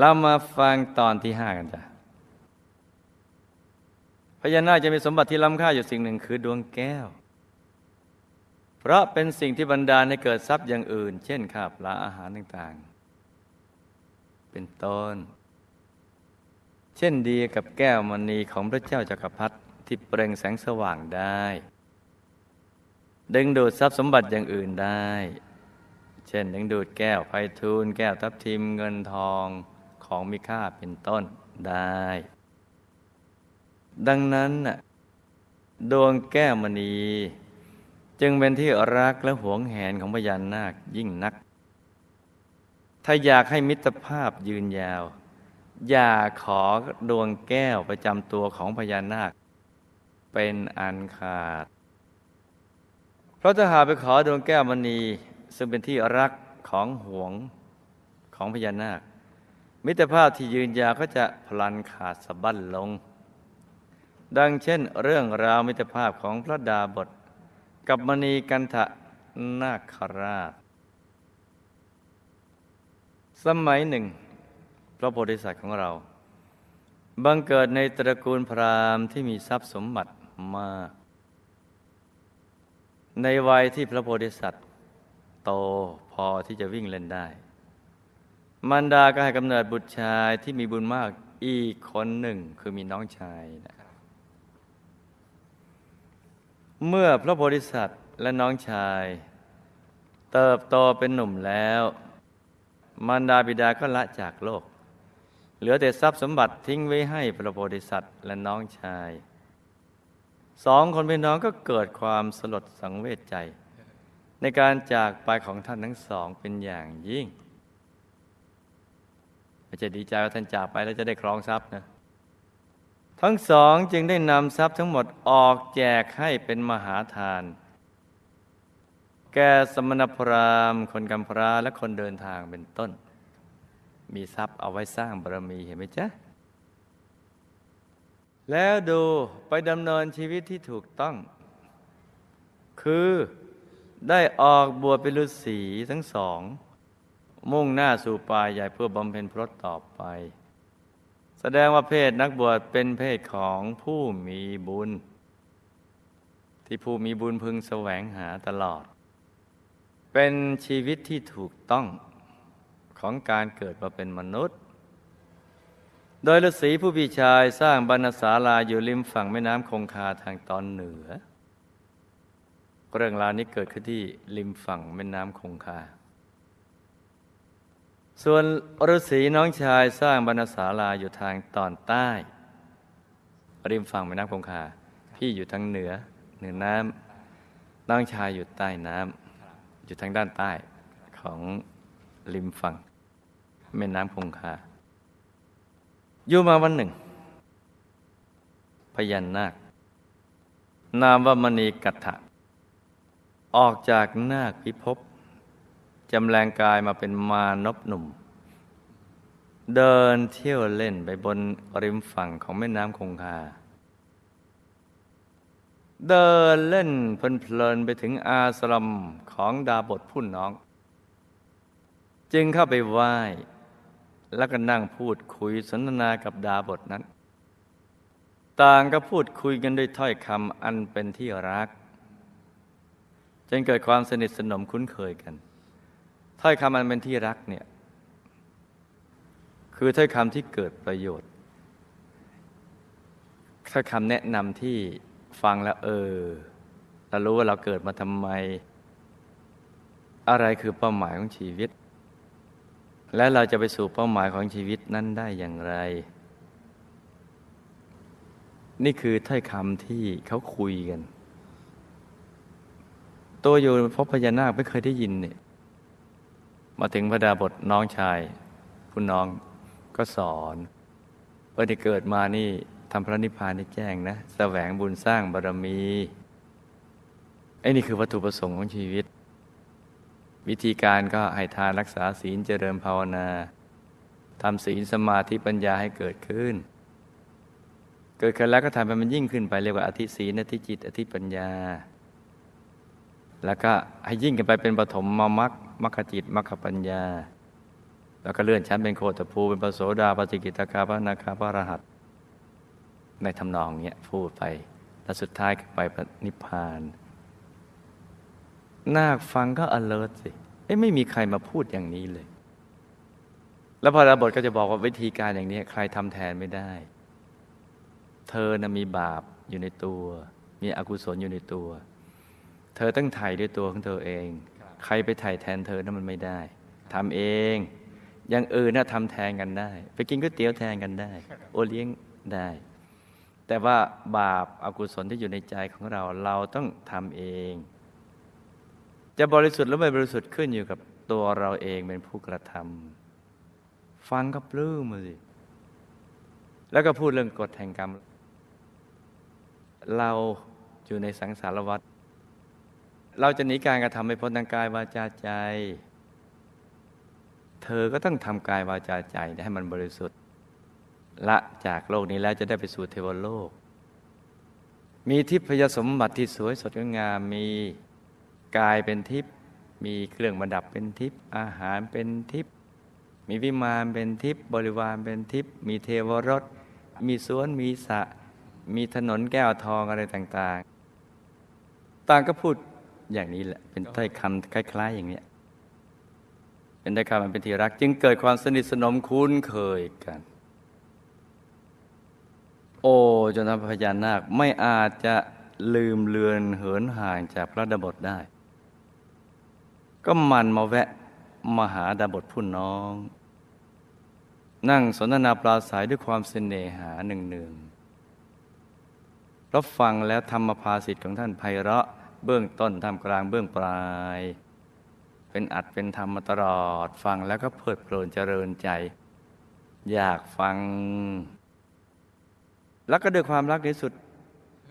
เรามาฟังตอนที่ห้ากันจ้ะพญานาคจะมีสมบัติที่ล้ำค่าอยู่สิ่งหนึ่งคือดวงแก้ว เพราะเป็นสิ่งที่บรรดาให้เกิดทรัพย์อย่างอื่น เช่นข้าวปลาอาหารต่างๆ เป็นต้น เช่นเดียวกับแก้วมณีของพระเจ้าจักรพรรดิที่เปล่งแสงสว่างได้ ดึงดูดทรัพย์สมบัติอย่างอื่นได้ เช่นดึงดูดแก้วไพทูลแก้วทับทิมเงินทอง ของมีค่าเป็นต้นได้ ดังนั้นดวงแก้วมณี จึงเป็นที่รักและหวงแหนของพญานาคยิ่งนัก ถ้าอยากให้มิตรภาพยืนยาว อย่าขอดวงแก้วประจำตัวของพญานาค เป็นอันขาด เพราะถ้าหากไปขอดวงแก้วมณีซึ่งเป็นที่รักของหวงของพญานาค มิตรภาพที่ยืนยาวก็จะพลันขาดสะบั้นลง ดังเช่นเรื่องราวมิตรภาพของพระดาบท กับมณีกันทะนาคราช สมัยหนึ่ง พระโพธิสัตว์ของเรา บังเกิดในตระกูลพราหมณ์ที่มีทรัพย์สมบัติมาก ในวัยที่พระโพธิสัตว์ โตพอที่จะวิ่งเล่นได้ มารดาก็ให้กำเนิดบุตรชายที่มีบุญมากอีกคนหนึ่งคือมีน้องชายนะเมื่อพระโพธิสัตว์และน้องชาย เติบโตเป็นหนุ่มแล้ว มารดาบิดาก็ละจากโลก เหลือแต่ทรัพย์สมบัติทิ้งไว้ให้พระโพธิสัตว์และน้องชายสองคนพี่น้องก็เกิดความสลดสังเวชใจ ในการจากไปของท่านทั้งสองเป็นอย่างยิ่ง ไม่ใช่ดีใจว่าท่านจากไปแล้วจะได้ครองทรัพย์นะทั้งสองจึงได้นำทรัพย์ทั้งหมดออกแจกให้เป็นมหาทาน แก่สมณพราหมณ์คนกำพร้าและคนเดินทางเป็นต้น มีทรัพย์เอาไว้สร้างบารมีเห็นไหมจ๊ะ แล้วดูไปดำเนินชีวิตที่ถูกต้อง คือได้ออกบวชเป็นฤาษีทั้งสอง มุ่งหน้าสู่ป่าใหญ่เพื่อบำเพ็ญพรตต่อไป แสดงว่าเพศนักบวชเป็นเพศของผู้มีบุญ ที่ผู้มีบุญพึงแสวงหาตลอด เป็นชีวิตที่ถูกต้องของการเกิดมาเป็นมนุษย์ โดยฤาษีผู้พี่ชายสร้างบรรณศาลาอยู่ริมฝั่งแม่น้ำคงคาทางตอนเหนือ เรื่องราวนี้เกิดขึ้นที่ริมฝั่งแม่น้ำคงคา ส่วนฤาษีน้องชายสร้างบรรณศาลาอยู่ทางตอนใต้ ริมฝั่งแม่น้ำคงคา พี่อยู่ทางเหนือเหนือน้ำน้องชายอยู่ใต้น้ำอยู่ทางด้านใต้ของริมฝั่งแม่น้ำคงคา อยู่มาวันหนึ่งพยัญนาค นามว่ามณีกัตถะออกจากนาคพิภพ จำแรงกายมาเป็นมานพหนุ่ม เดินเที่ยวเล่นไปบนริมฝั่งของแม่น้ำคงคา เดินเล่นเพลินไปถึงอาสรมของดาบทผู้น้อง จึงเข้าไปไหว้ แล้วก็นั่งพูดคุยสนทนากับดาบทนั้น ต่างก็พูดคุยกันด้วยถ้อยคำอันเป็นที่รักจนเกิดความสนิทสนมคุ้นเคยกัน ถ้อยคำอันเป็นที่รักเนี่ยคือถ้อยคำที่เกิดประโยชน์ถ้อยคำแนะนำที่ฟังแล้วเออเรารู้ว่าเราเกิดมาทำไม อะไรคือเป้าหมายของชีวิต และเราจะไปสู่เป้าหมายของชีวิตนั้นได้อย่างไร นี่คือถ้อยคำที่เขาคุยกัน ตัวอยู่พบพญานาคไม่เคยได้ยินเนี่ย มาถึงพระดาบทน้องชายผู้น้องก็สอนเพื่อที่เกิดมานี่ทำพระนิพพานได้แจ้งนะแสวงบุญสร้างบารมีไอ้นี่คือวัตถุประสงค์ของชีวิต วิธีการก็ให้ทานรักษาศีลเจริญภาวนาทำศีลสมาธิปัญญาให้เกิดขึ้น เกิดขึ้นแล้วก็ทำให้มันยิ่งขึ้นไปเรียกว่าอธิศีลอธิจิต อธิปัญญา แล้วก็ให้ยิ่งกันไปเป็นปฐมมมรรคมรคจิตมรคปัญญา แล้วก็เลื่อนชั้นเป็นโคตภูเป็นปโสดาปฏิกิตาคาพระนาคาพระรหัสในทำนองเนี้ยพูดไป แล้วสุดท้ายก็ไปนิพพานนาคฟังก็ alert สิเอ้ไม่มีใครมาพูดอย่างนี้เลย แล้วพระดาบทก็จะบอกว่าวิธีการอย่างนี้ใครทำแทนไม่ได้ เธอนะมีบาปอยู่ในตัว มีอกุศลอยู่ในตัว เธอต้องไถ่ด้วยตัวของเธอเอง ใครไปไถ่แทนเธอนั้นมันไม่ได้ทำเอง อย่างอื่นน่ะทำแทนกันได้ ไปกินก๋วยเตี๋ยวแทนกันได้ โอเลี้ยงได้ แต่ว่าบาปอากุศลที่อยู่ในใจของเราเราต้องทำเอง จะบริสุทธิ์หรือไม่บริสุทธิ์ขึ้นอยู่กับตัวเราเองเป็นผู้กระทำฟังก็ปลื้มมาสิแล้วก็พูดเรื่องกฎแห่งกรรม เราอยู่ในสังสารวัฏ เราจะหนีการกระทำให้พ้นทางกายวาจาใจ เธอก็ต้องทำกายวาจาใจให้มันบริสุทธิ์ ละจากโลกนี้แล้วจะได้ไปสู่เทวโลก มีทิพยสมบัติที่สวยสดงดงามมีกายเป็นทิพย์มีเครื่องประดับเป็นทิพย์อาหารเป็นทิพย์มีวิมานเป็นทิพย์บริวารเป็นทิพย์มีเทวรส มีสวนมีสะ มีถนนแก้วทองอะไรต่าง ๆ ต่างก็พูด อย่างนี้แหละ เป็นถ้อยคำคล้าย ๆ อย่างเนี้ยเป็นถ้อยคำมันเป็นที่รัก จึงเกิดความสนิทสนมคุ้นเคยกัน โอ้จนทำให้พญานาคไม่อาจจะลืมเลือนเหินห่างจากพระดาบทได้ ก็มันมาแวะมาหาดาบทผู้น้อง นั่งสนทนาปราศัยด้วยความเสน่หาหนึ่งหนึ่งรับฟังแล้วธรรมภาสิทธิ์ของท่านไพเราะ เบื้องต้นทำกลางเบื้องปลาย เป็นอัดเป็นธรรมมาตลอดฟังแล้วก็เพลิดเพลินเจริญใจ อยากฟัง แล้วก็ด้วยความรักที่สุด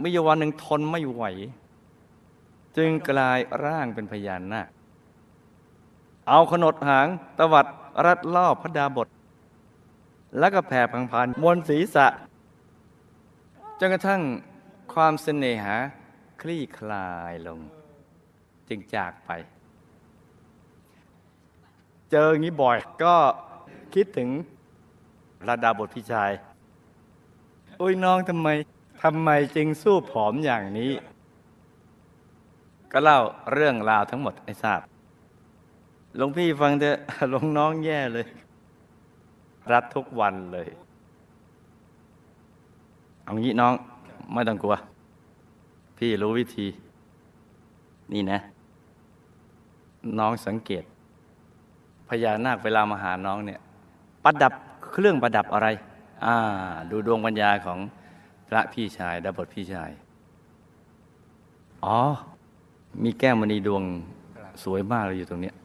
มีอยู่วันหนึ่งทนไม่ไหว จึงกลายร่างเป็นพญานาคเอาขนดหางตวัดรัดรอบพระดาบท แล้วก็แผ่พังพานมวนศีรษะจนกระทั่งความเสน่หา คลี่คลายลง จึงจากไป เจออย่างนี้บ่อยก็คิดถึงระดาบทพี่ชายโอ้ยน้องทำไมทำไมจึงสู้ผอมอย่างนี้ ก็เล่าเรื่องราวทั้งหมดให้ทราบหลวงพี่ฟังเถอะหลวงน้องแย่เลย รัดทุกวันเลย เอางี้น้อง ไม่ต้องกลัว พี่รู้วิธี นี่นะ น้องสังเกต พญานาคเวลามาหาน้องเนี่ยประดับเครื่องประดับอะไร อ่า ดูดวงปัญญาของพระพี่ชายดาบทพี่ชาย อ๋อ มีแก้วมณีดวงสวยมากเลยอยู่ตรงเนี้ย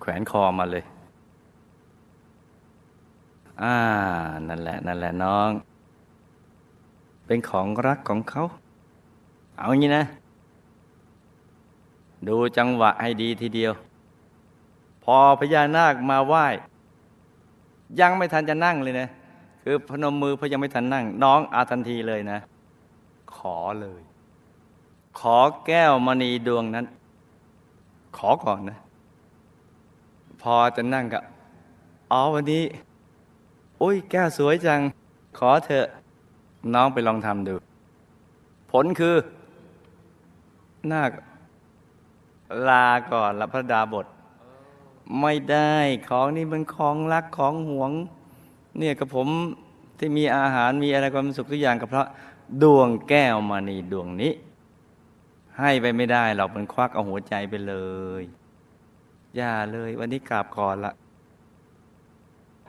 แขวนคอมาเลย อ่า นั่นแหละ นั่นแหละน้อง เป็นของรักของเขา เอางี้นะ ดูจังหวะให้ดีทีเดียว พอพญานาคมาไหว้ ยังไม่ทันจะนั่งเลยนะ คือพนมมือพยังไม่ทันนั่ง น้องอาทันทีเลยนะ ขอเลย ขอแก้วมณีดวงนั้น ขอก่อนนะ พอจะนั่งก็อ๋อวันนี้ อุ้ยแก้วสวยจัง ขอเถอะ น้องไปลองทำดู ผลคือ นาคลาก่อนละพระดาบท ไม่ได้ของนี่มันของรักของหวง เนี่ยกับผมที่มีอาหารมีอะไรความสุขทุกอย่างก็เพระดวงแก้วมณีดวงนี้ ให้ไปไม่ได้หรอกมันควักเอาหัวใจไปเลยอย่าเลย วันนี้กราบก่อนละ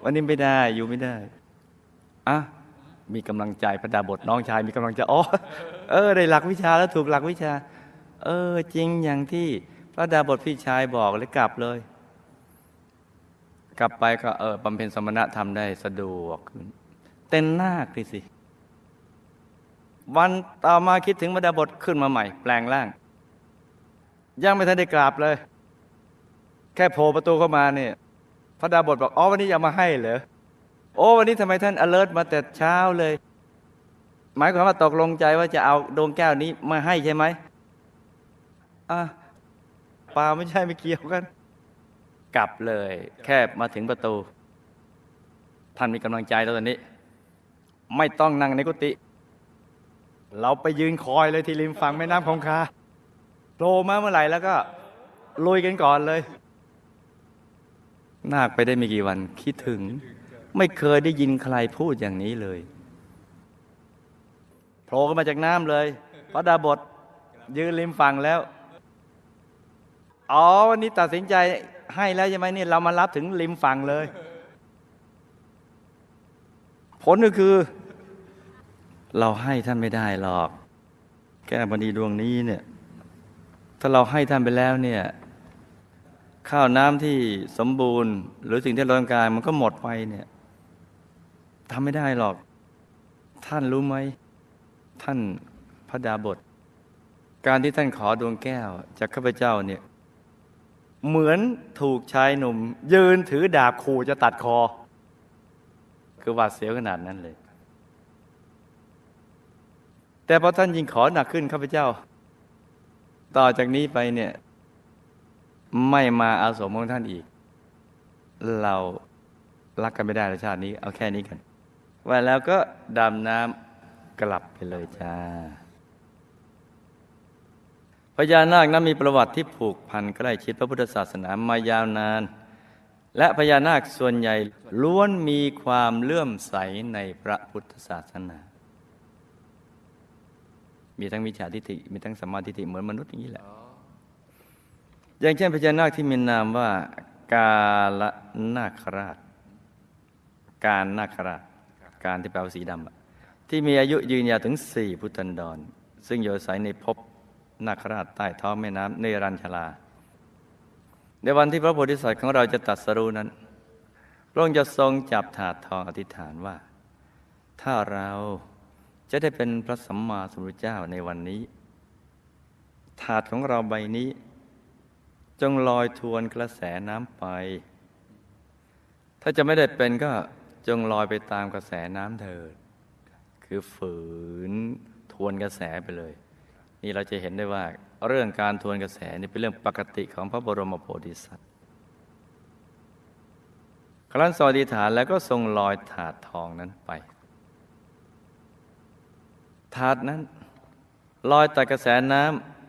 วันนี้ไม่ได้อยู่ไม่ได้อะมีกำลังใจพระดาบทน้องชาย มีกำลังใจอ๋อเออ ได้หลักวิชาแล้วถูกหลักวิชา เออ จริงอย่างที่พระดาบทพี่ชายบอกเลยกลับเลย กลับไปก็เออบำเพ็ญสมณธรรมได้สะดวกขึ้นเต้นหน้าคิสิ วันต่อมาคิดถึงพระดาบทขึ้นมาใหม่ แปลงร่าง ยังไม่ทันได้กราบเลย แค่โผล่ประตูเข้ามาเนี่ยพระดาบทบอกอ๋อวันนี้อย่ามาให้เหรอโอ้วันนี้ทำไมท่าน alert มาแต่เช้าเลย หมายความว่าตกลงใจว่าจะเอาดวงแก้วนี้มาให้ใช่ไหม อะปลาไม่ใช่ไม่เกี่ยวกัน กลับเลย แค่มาถึงประตู ท่านมีกำลังใจแล้วตอนนี้ ไม่ต้องนั่งในกุฏิเราไปยืนคอยเลยที่ริมฝั่งแม่น้ำคงคาโผล่มาเมื่อไหร่แล้วก็ลุยกันก่อนเลยนาคไปได้ไม่กี่วันคิดถึง ไม่เคยได้ยินใครพูดอย่างนี้เลยโผล่ขึ้นมาจากน้ำเลยพระดาบทยืนริมฝั่งแล้ว อ๋อวันนี้ตัดสินใจให้แล้วใช่ไหมนี่เรามารับถึงริมฝั่งเลย ผลก็คือ เราให้ท่านไม่ได้หรอก แก้บดีดวงนี้เนี่ย ถ้าเราให้ท่านไปแล้วเนี่ย ข้าวน้ำที่สมบูรณ์ หรือสิ่งที่เราต้องการมันก็หมดไปเนี่ยทำไม่ได้หรอก ท่านรู้ไหม ท่านพระดาบท การที่ท่านขอดวงแก้วจากข้าพเจ้าเนี่ย เหมือนถูกชายหนุ่ม ยืนถือดาบขู่จะตัดคอ คือหวาดเสียวขนาดนั้นเลย แต่พอท่านยิงขอหนักขึ้นข้าพเจ้า ต่อจากนี้ไปเนี่ย ไม่มาอาสมของท่านอีก เรารักกันไม่ได้ในชาตินี้ เอาแค่นี้กันว่าแล้วก็ดำน้ำกลับไปเลยจ้า พญานาคนั้นมีประวัติที่ผูกพันใกล้ชิดพระพุทธศาสนามายาวนาน และพญานาคส่วนใหญ่ล้วนมีความเลื่อมใสในพระพุทธศาสนา มีทั้งมิจฉาทิฏฐิมีทั้งสัมมาทิฏฐิเหมือนมนุษย์อย่างนี้แหละ อย่างเช่นพญานาคที่มีนามว่ากาลนาคราช การนาคราช การที่แปลว่าสีดำที่มีอายุยืนยาวถึงสี่พุทธันดร ซึ่งอยู่อาศัยในภพ นาคราชใต้ท้องแม่น้ำเนรัญชลา ในวันที่พระโพธิสัตว์ของเราจะตัดสรู้นั้น พระองค์จะทรงจับถาดทองอธิษฐานว่า ถ้าเราจะได้เป็นพระสัมมาสัมพุทธเจ้าในวันนี้ ถาดของเราใบนี้ จงลอยทวนกระแสน้ำไป ถ้าจะไม่ได้เป็นก็จงลอยไปตามกระแสน้ำเถิด คือฝืนทวนกระแสไปเลย นี่เราจะเห็นได้ว่าเรื่องการทวนกระแสนี่เป็นเรื่องปกติของพระบรมโพธิสัตว์ครั้นสอดีฐานแล้วก็ทรงลอยถาดทองนั้นไป ถาดนั้นลอยแต่กระแสน้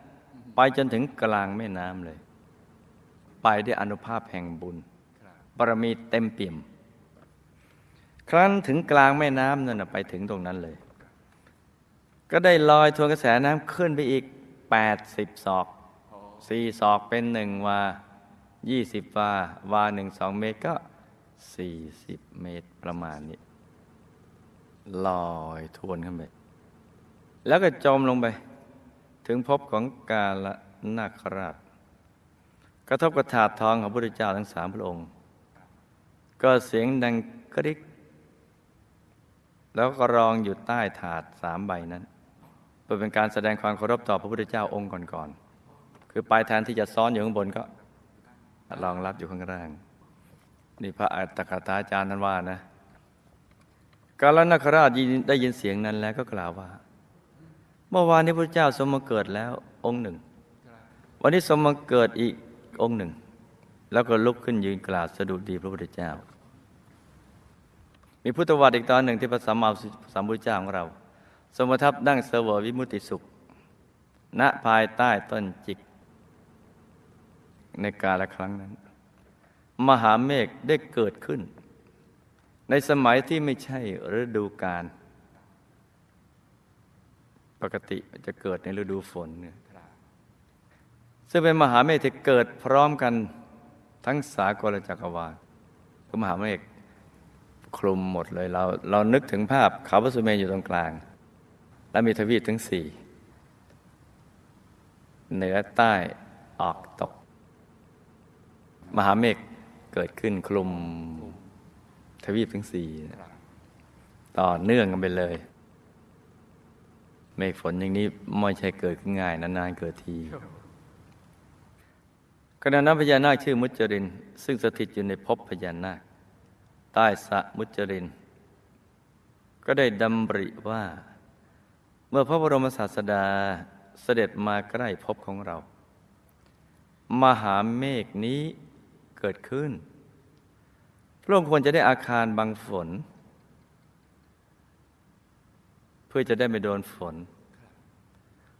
ำไปจนถึงกลางแม่น้ำเลย ไปด้วยอนุภาพแห่งบุญบารมีเต็มเปี่ยม ครั้นถึงกลางแม่น้ำนั่นไปถึงตรงนั้นเลย ก็ได้ลอยทวนกระแสน้ำขึ้นไปอีก 80 ศอกสี่ศอกเป็นหนึ่งวา 20 วา วาหนึ่งสองเมตรก็ 40 เมตรประมาณนี้ ลอยทวนขึ้นไป แล้วก็จมลงไป ถึงพบของกาลนาคราช กระทบกระถาดทองของพระพุทธเจ้าทั้งสามพระองค์ ก็เสียงดังกริกแล้วก็รองอยู่ใต้ถาดสามใบนั้น พื่อเป็นการแสดงความเคารพต่อพระพุทธเจ้าองค์ก่อนๆคือปลายแทนที่จะซ้อนอยู่ข้างบนก็รองรับอยู่ข้างล่าง นี่พระอัตถกถาจารย์นั้นว่านะกาลนาคราชได้ยินเสียงนั้นแล้วก็กล่าวว่า เมื่อวานนี้พระเจ้าทรงมาเกิดแล้วองค์หนึ่ง วันนี้ทรงมาเกิดอีกองค์หนึ่ง แล้วก็ลุกขึ้นยืนกล่าวสดุดีพระพุทธเจ้า มีพุทธวาทอีกตอนหนึ่งที่พระสัมมาสัมพุทธเจ้าของเรา ทรงประทับนั่งเสวยวิมุติสุข ณภายใต้ต้นจิก ในกาลครั้งนั้น มหาเมฆได้เกิดขึ้น ในสมัยที่ไม่ใช่ฤดูกาลปกติจะเกิดในฤดูฝนเนี่ยซึ่งเป็นมหาเมฆที่เกิดพร้อมกันทั้งสากลจักรวาลคือมหาเมฆคลุมหมดเลยเรา เรานึกถึงภาพเขาพระสุเมรุอยู่ตรงกลาง และมีทวีปทั้งสี่เหนือใต้ออกตก มหาเมฆเกิดขึ้นคลุมทวีปทั้งสี่ต่อเนื่องกันไปเลย เมฆฝนอย่างนี้ไม่ใช่เกิดขึ้นง่ายนานๆเกิดทีขณะนั้นพญานาคชื่อมุจจริน ซึ่งสถิตอยู่ในภพพญานาค ใต้สะมุจจริน ก็ได้ดำริว่า เมื่อพระบรมศาสดาเสด็จมาใกล้ภพของเรา มหาเมฆนี้เกิดขึ้น พระองค์ควรจะได้อาคารบังฝน เพื่อจะได้ไม่โดนฝน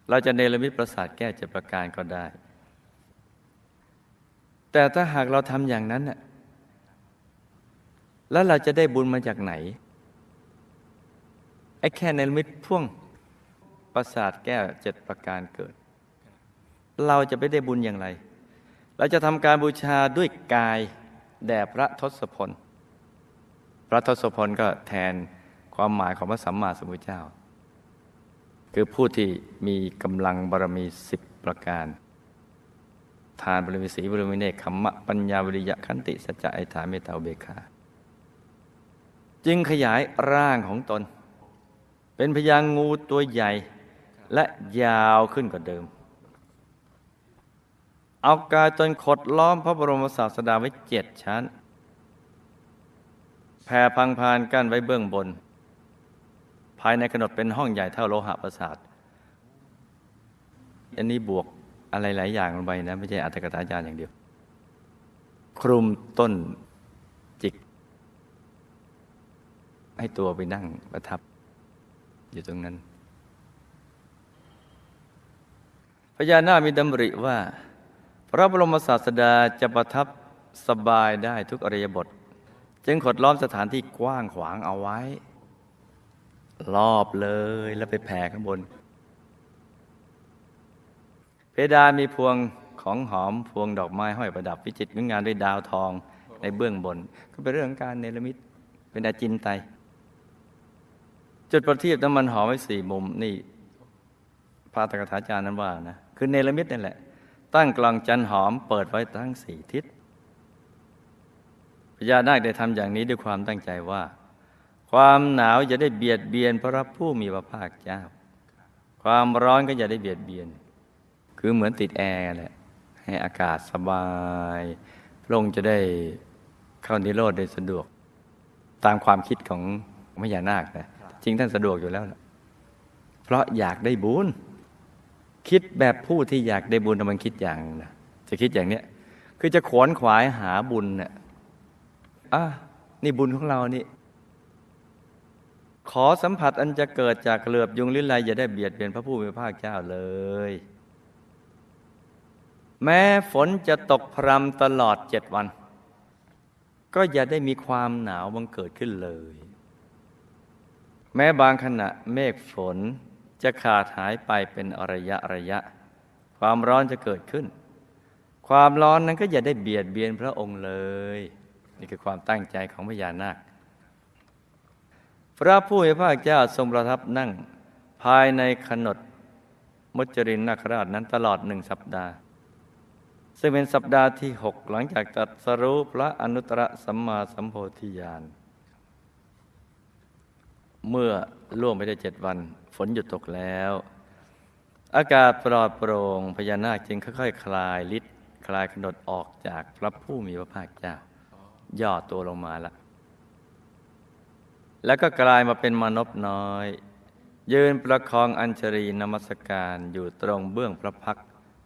เราจะเนรมิตปราสาทแก้เจ็ดประการก็ได้ แต่ถ้าหากเราทำอย่างนั้นน่ะแล้วเราจะได้บุญมาจากไหนไอ้แค่เนรมิตพ่วง ปราสาทแก้วเจ็ดประการเกิด เราจะไปได้บุญอย่างไร เราจะทำการบูชาด้วยกายแด่พระทศพล พระทศพลก็แทนความหมายของพระสัมมาสัมพุทธเจ้า คือผู้ที่มีกำลังบารมีสิบประการ ทานบารมีสีบารมีเนคขมะปัญญาวิริยะขันติสัจจะไอถาเมตตาเบกขาจึงขยายร่างของตน เป็นพญางูตัวใหญ่ และยาวขึ้นกว่าเดิม เอากายตนขดล้อมพระบรมศาสดาไว้เจ็ดชั้น แผ่พังพานกั้นไว้เบื้องบน ภายในขนดเป็นห้องใหญ่เท่าโลหะประสาท อันนี้บวกอะไรหลายอย่างลงไปนะ ไม่ใช่อัตถกถาจารย์อย่างเดียว คลุมต้นจิก ให้ตัวไปนั่งประทับอยู่ตรงนั้น พญานาคมีดำริว่า พระบรมศาสดาจะประทับสบายได้ทุกอริยบท จึงขดล้อมสถานที่กว้างขวางเอาไว้ รอบเลยแล้วไปแผ่ข้างบน เพดานมีพวงของหอมพวงดอกไม้ห้อยประดับวิจิตรงดงานด้วยดาวทองในเบื้องบน ก็เป็นเรื่องการเนรมิตเป็นอาจินไตจุดประทีปน้ำมันหอมไว้สี่มุมนี่พระตถาจารย์นั้นว่านะ คือเนรมิตนั่แหละ ตั้งกลองจันหอมเปิดไว้ทั้งสี่ทิศพญานาคได้ทำอย่างนี้ด้วยความตั้งใจว่า ความหนาวจะได้เบียดเบียนพระผู้มีพระภาคเจ้า ความร้อนก็จะได้เบียดเบียน คือเหมือนติดแอร์แหละให้อากาศสบายพระองค์จะได้เข้านิโรธได้สะดวก ตามความคิดของพญานาคนะจริงท่านสะดวกอยู่แล้วนะเพราะอยากได้บุญ คิดแบบผู้ที่อยากได้บุญมันคิดอย่างนะจะคิดอย่างเนี้ยคือจะขวนขวายหาบุญเนี่ยอะนี่บุญของเรานี่ ขอสัมผัสอันจะเกิดจากเหลือบยุงลิ้นไรอย่าได้เบียดเบียนพระผู้มีพระภาคเจ้าเลย แม้ฝนจะตกพรำตลอดเจ็ดวัน ก็อย่าได้มีความหนาวบังเกิดขึ้นเลย แม้บางขณะเมฆฝน จะขาดหายไปเป็นระยะระยะ ความร้อนจะเกิดขึ้น ความร้อนนั้นก็อย่าได้เบียดเบียนพระองค์เลย นี่คือความตั้งใจของพญานาค พระผู้มีพระเจ้าทรงประทับนั่งภายในขนดมุจรินนาคราชนั้นตลอดหนึ่งสัปดาห์ ซึ่งเป็นสัปดาห์ที่หกหลังจากตรัสรู้พระอนุตตรสัมมาสัมโพธิญาณ เมื่อล่วงไปได้เจ็ดวัน ฝนหยุดตกแล้ว อากาศปลอดโปร่งพญานาคจึงค่อยๆคลายฤทธิ์คลายขนดออกจากพระผู้มีพระภาคเจ้า ย่อตัวลงมาละแล้วก็กลายมาเป็นมนพน้อย ยืนประคองอัญชรีนมัสการอยู่ตรงเบื้องพระพัก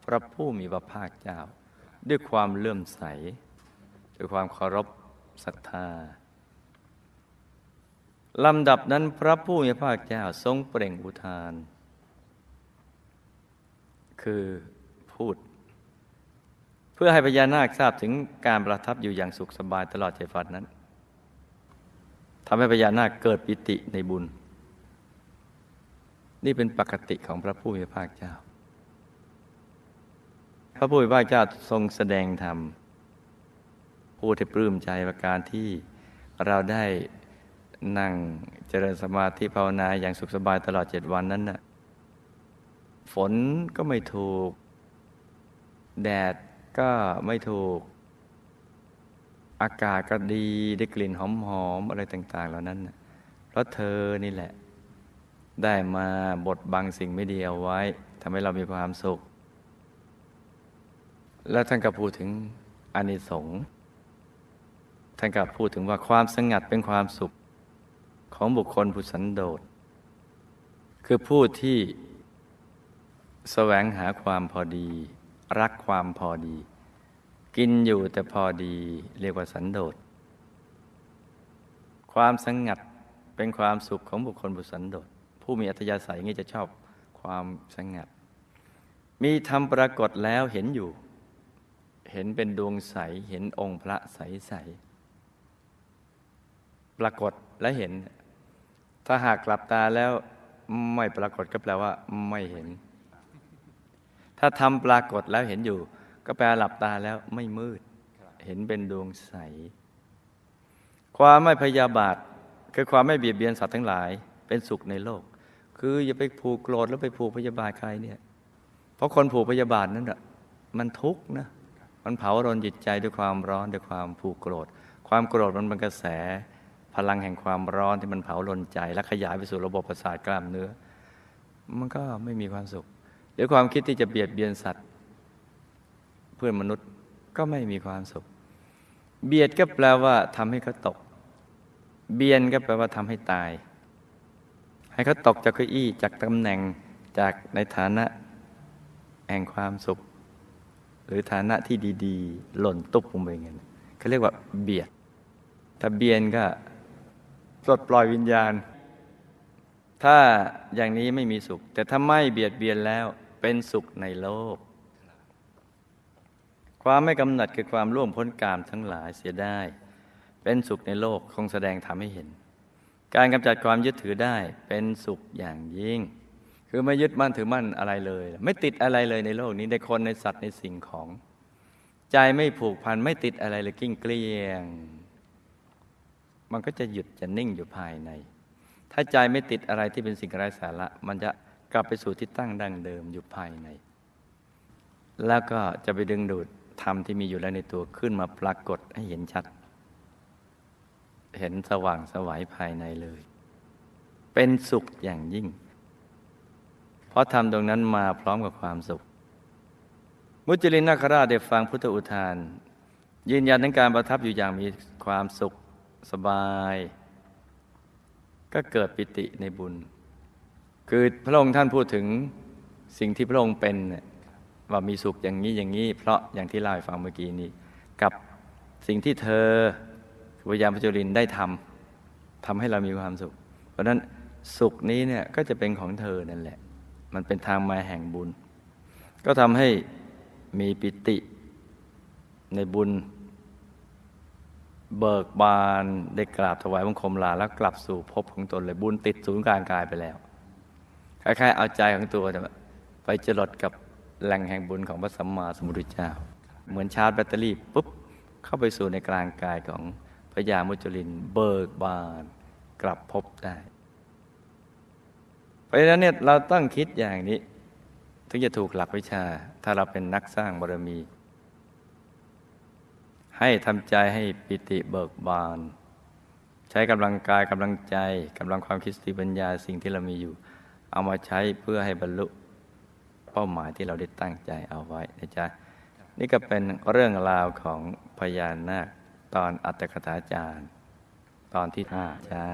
พระผู้มีพระภาคเจ้า ด้วยความเลื่อมใส ด้วยความเคารพศรัทธา ลำดับนั้นพระผู้มีพระภาคเจ้าทรงเปล่งอุทาน คือพูด เพื่อให้พญานาคทราบถึงการประทับอยู่อย่างสุขสบายตลอดเจ็ดวันนั้นทำให้พญานาคเกิดปิติในบุญ นี่เป็นปกติของพระผู้มีพระภาคเจ้า พระผู้มีพระภาคเจ้าทรงแสดงธรรมพูดให้ปลื้มใจประการที่เราได้ นั่งเจริญสมาธิภาวนาอย่างสุขสบายตลอดเจ็ดวันนั้นน่ะฝนก็ไม่ถูก แดดก็ไม่ถูก อากาศก็ดีได้กลิ่นหอมๆอะไรต่าง ๆ เหล่านั้นนะเพราะเธอนี่แหละ ได้มาบดบังสิ่งไม่ดีเอาไว้ทำให้เรามีความสุข แล้วท่านก็พูดถึงอานิสงส์ท่านก็พูดถึงว่าความสงัดเป็นความสุข ของบุคคลผู้สันโดษ คือผู้ที่แสวงหาความพอดี รักความพอดี กินอยู่แต่พอดีเรียกว่าสันโดษ ความสงัดเป็นความสุขของบุคคลบุสันโดษ ผู้มีอัธยาศัยงนี้จะชอบความสงัด มีธรรมปรากฏแล้วเห็นอยู่ เห็นเป็นดวงใส เห็นองค์พระใสใสปรากฏและเห็น ถ้าหากกลับตาแล้วไม่ปรากฏก็แปลว่าไม่เห็น ถ้าทำปรากฏแล้วเห็นอยู่ ก็แปลหลับตาแล้วไม่มืด เห็นเป็นดวงใส ความไม่พยาบาท คือความไม่เบียดเบียนสัตว์ทั้งหลาย เป็นสุขในโลก คืออย่าไปผูกโกรธแล้วไปผูกพยาบาทใครเนี่ย เพราะคนผูกพยาบาทนั้นอะมันทุกข์นะ มันเผารนจิตใจด้วยความร้อนด้วยความผูกโกรธ ความโกรธมันเป็นกระแส พลังแห่งความร้อนที่มันเผารนใจ และขยายไปสู่ระบบประสาทกล้ามเนื้อ มันก็ไม่มีความสุข หรือความคิดที่จะเบียดเบียนสัตว์ เพื่อนมนุษย์ก็ไม่มีความสุข เบียดก็แปลว่าทำให้เขาตก เบียนก็แปลว่าทำให้ตาย ให้เขาตกจากเก้าอี้จากตำแหน่งจากในฐานะแห่งความสุข หรือฐานะที่ดี ๆ หล่นตุ๊บลงไปเงี้ยเขาเรียกว่าเบียดถ้าเบียนก็ ปลดปล่อยวิญญาณ ถ้าอย่างนี้ไม่มีสุข แต่ถ้าไม่เบียดเบียนแล้วเป็นสุขในโลก ความไม่กำหนัดคือความร่วมพ้นกามทั้งหลายเสียได้ เป็นสุขในโลกคงแสดงทำให้เห็น การกำจัดความยึดถือได้เป็นสุขอย่างยิ่ง คือไม่ยึดมั่นถือมั่นอะไรเลย ไม่ติดอะไรเลยในโลกนี้ในคนในสัตว์ในสิ่งของ ใจไม่ผูกพันไม่ติดอะไรเลยกิ้งเกลียง มันก็จะหยุดจะนิ่งอยู่ภายใน ถ้าใจไม่ติดอะไรที่เป็นสิ่งไร้สาระ มันจะกลับไปสู่ที่ตั้งดั้งเดิมอยู่ภายใน แล้วก็จะไปดึงดูดธรรมที่มีอยู่แล้วในตัวขึ้นมาปรากฏให้เห็นชัด เห็นสว่างสวัยภายในเลย เป็นสุขอย่างยิ่ง เพราะทำตรงนั้นมาพร้อมกับความสุข มุจลินนาคราชได้ฟังพุทธอุทาน ยืนยันทั้งการประทับอยู่อย่างมีความสุข สบาย ก็เกิดปิติในบุญ คือพระองค์ท่านพูดถึงสิ่งที่พระองค์เป็นว่ามีสุขอย่างนี้อย่างนี้ เพราะอย่างที่เล่าให้ฟังเมื่อกี้นี้ กับสิ่งที่เธอคือพยามพจุลินได้ทำทำให้เรามีความสุข เพราะนั้นสุขนี้เนี่ยก็จะเป็นของเธอนั่นแหละ มันเป็นทางมาแห่งบุญ ก็ทำให้มีปิติในบุญ เบิกบานได้กราบถวายบังคมลาแล้วกลับสู่ภพของตนเลยบุญติดศูนย์กลางกายไปแล้วคล้ายๆเอาใจของตัวไปจรดกับแหล่งแห่งบุญของพระสัมมาสัมพุทธเจ้า เหมือนชาร์จแบตเตอรี่ปุ๊บเข้าไปสู่ในกลางกายของพระยามุจลินเบิกบานกลับพบได้ เพราะฉะนั้นเนี่ยเราต้องคิดอย่างนี้ ถึงจะถูกหลักวิชา ถ้าเราเป็นนักสร้างบารมี ให้ทำใจให้ปิติเบิกบาน ใช้กำลังกายกำลังใจกำลังความคิดสติปัญญาสิ่งที่เรามีอยู่ เอามาใช้เพื่อให้บรรลุเป้าหมายที่เราได้ตั้งใจเอาไว้นะจ๊ะนี่ก็เป็นเรื่องราวของพญานาคตอนอัตถกถาจารย์ ตอนที่ห้าจ้า